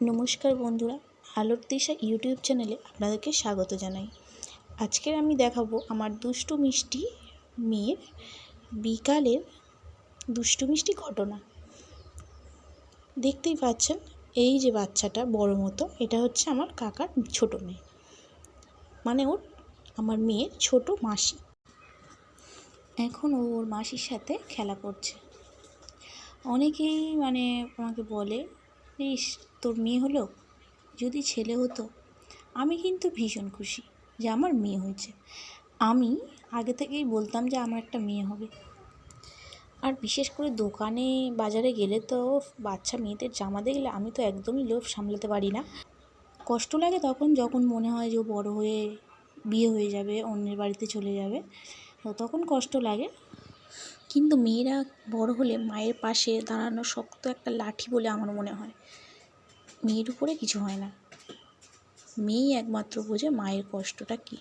নমস্কার বন্ধুরা, আলোর দিশা ইউটিউব চ্যানেলে আপনাদেরকে স্বাগত জানাই। আজকের আমি দেখাবো আমার দুষ্টু মিষ্টি মেয়ের বিকালের দুষ্টু মিষ্টি ঘটনা। দেখতেই পাচ্ছেন, এই যে বাচ্চাটা বড় মতো, এটা হচ্ছে আমার কাকার ছোট মেয়ে। মানে ওর, আমার মেয়ের ছোট মাসি। এখন ও ওর মাসির সাথে খেলা করছে। অনেকেই মানে আমাকে বলে ইস তোর মেয়ে হলো? যদি ছেলে হতো, আমি কিন্তু ভীষণ খুশি যে আমার মেয়ে হয়েছে। আমি আগে থেকেই বলতাম যে আমার একটা মেয়ে হবে। আর বিশেষ করে দোকানে, বাজারে গেলে তো বাচ্চা মেয়েদের জামা দেখলে আমি তো একদমই লোভ সামলাতে পারি না। কষ্ট লাগে তখন যখন মনে হয় যে ও বড় হয়ে বিয়ে হয়ে যাবে, অন্যের বাড়িতে চলে যাবে, তো তখন কষ্ট লাগে। কিন্তু মেয়েরা বড় হলে মায়ের পাশে দাঁড়ানো শক্ত একটা লাঠি বলে আমার মনে হয়। মেয়ের উপরে কিছু হয় না। মেয়েই একমাত্র বোঝে মায়ের কষ্টটা কী।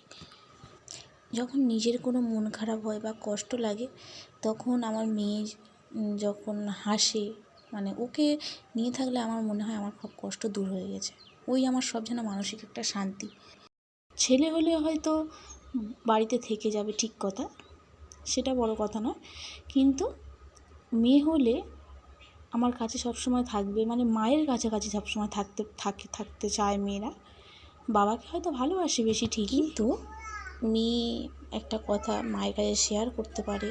যখন নিজের কোনো মন খারাপ হয় বা কষ্ট লাগে, তখন আমার মেয়ে যখন হাসে মানে ওকে নিয়ে থাকলে আমার মনে হয় আমার সব কষ্ট দূর হয়ে গেছে। ওই আমার সব যেন মানসিক একটা শান্তি। ছেলে হলে হয়তো বাড়িতে থেকে যাবে ঠিক কথা সেটা বড় কথা নয়। কিন্তু মেয়ে হলে আমার কাছে সবসময় থাকবে মানে মায়ের কাছাকাছি সবসময় থাকতে, থাকে, থাকতে চায় মেয়েরা। বাবাকে হয়তো ভালোবাসে বেশি ঠিক কিন্তু মেয়ে একটা কথা মায়ের কাছে শেয়ার করতে পারে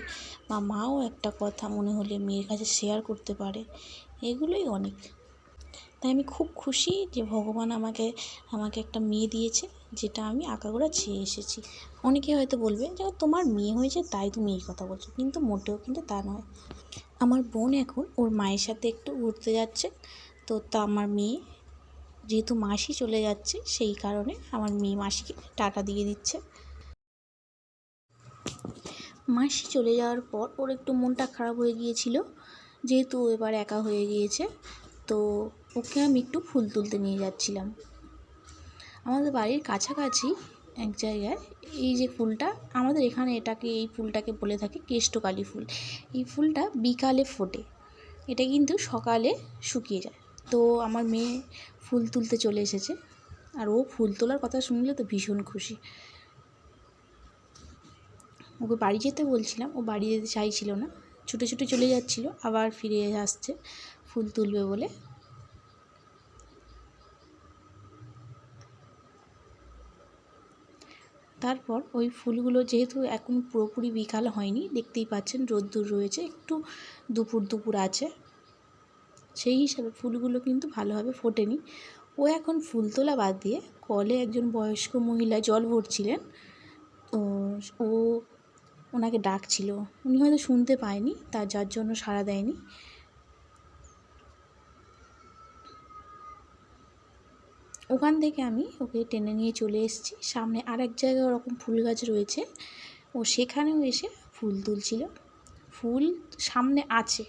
বা মাও একটা কথা মনে হলে মেয়ের কাছে শেয়ার করতে পারে। এগুলোই অনেক। তাই আমি খুব খুশি যে ভগবান আমাকে আমাকে একটা মেয়ে দিয়েছে, যেটা আমি আঁকাগোড়া চেয়ে এসেছি। অনেকে হয়তো বলবে যে তোমার মেয়ে হয়েছে, তাই তুমি এই কথা বলছো। কিন্তু মোটেও কিন্তু তা নয়। আমার বোন এখন ওর মায়ের সাথে একটু ঘুরতে যাচ্ছে। তো তা আমার মেয়ে, যেহেতু মাসি চলে যাচ্ছে, সেই কারণে আমার মেয়ে মাসিকে টাটা দিয়ে দিচ্ছে। মাসি চলে যাওয়ার পর ওর একটু মনটা খারাপ হয়ে গিয়েছিল, যেহেতু এবার একা হয়ে গিয়েছে। তো ওকে আমি একটু ফুল তুলতে নিয়ে যাচ্ছিলাম। আমাদের বাড়ির কাছাকাছি এক জায়গায় এই যে ফুলটা, আমাদের এখানে এটাকে, এই ফুলটাকে বলে থাকে কেষ্টকালী ফুল। এই ফুলটা বিকালে ফোটে। এটা কিন্তু সকালে শুকিয়ে যায়। তো আমার মেয়ে ফুল তুলতে চলে এসেছে। আর ও ফুল তোলার কথা শুনলে তো ভীষণ খুশি। ওকে বাড়ি যেতে বলছিলাম, ও বাড়ি যেতে চাইছিল না। ছুটে ছুটে চলে যাচ্ছিল, আবার ফিরে আসছে, ফুল তুলবে বলে। তারপর ওই ফুলগুলো যেহেতু এখন পুরোপুরি বিকাল হয়নি, দেখতেই পাচ্ছেন রোদ্দুর রয়েছে, একটু দুপুর দুপুর আছে। সেই হিসাবে ফুলগুলো কিন্তু ভালোভাবে ফোটেনি। ও এখন ফুল তোলা বাদ দিয়ে কলে একজন বয়স্ক মহিলা জল ভরছিলেন। তো ও ওনাকে ডাকছিল। উনি হয়তো শুনতে পায়নি, তার যার জন্য সাড়া দেয়নি। ওখান থেকে আমি ওকে টেনে নিয়ে চলে এসেছি। সামনে আর এক জায়গায় ওরকম ফুল গাছ রয়েছে। ও সেখানেও এসে ফুল তুলছিল। ফুল সামনে আছে,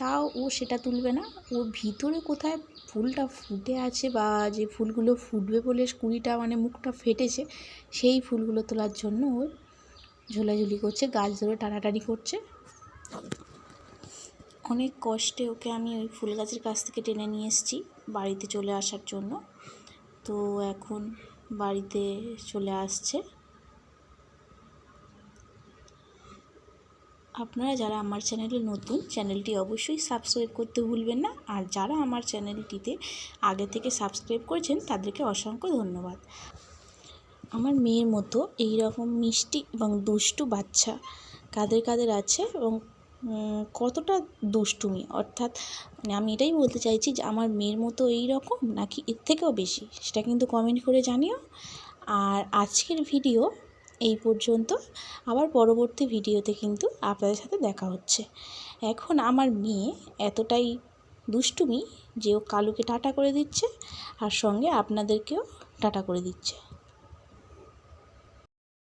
তাও ও সেটা তুলবে না। ওর ভিতরে কোথায় ফুলটা ফুটে আছে বা যে ফুলগুলো ফুটবে বলে কুড়িটা মানে মুখটা ফেটেছে, সেই ফুলগুলো তোলার জন্য ও ঝোলাঝুলি করছে, গাছ ধরে টানাটানি করছে। অনেক কষ্টে ওকে আমি ওই ফুল গাছের কাছ থেকে টেনে নিয়ে এসেছি বাড়িতে চলে আসার জন্য। তো এখন বাড়িতে চলে আসছে। আপনারা যারা আমার চ্যানেলে নতুন, চ্যানেলটি অবশ্যই সাবস্ক্রাইব করতে ভুলবেন না। আর যারা আমার চ্যানেলটিতে আগে থেকে সাবস্ক্রাইব করেছেন, তাদেরকে অসংখ্য ধন্যবাদ। আমার মেয়ের মতো এই রকম মিষ্টি এবং দুষ্টু বাচ্চা কাদের কাদের আছে এবং কতটা দুষ্টুমি? অর্থাৎ মানে আমি এটাই বলতে চাইছি যে, আমার মেয়ের মতো এই রকম নাকি এর থেকেও বেশি? সেটা কিন্তু কমেন্ট করে জানিও। আর আজকের ভিডিও এই পর্যন্ত। আবার পরবর্তী ভিডিওতে কিন্তু আপনাদের সাথে দেখা হচ্ছে। এখন আমার মেয়ে এতটাই দুষ্টুমি যে ও কালুকে টাটা করে দিচ্ছে, আর সঙ্গে আপনাদেরকেও টাটা করে দিচ্ছে।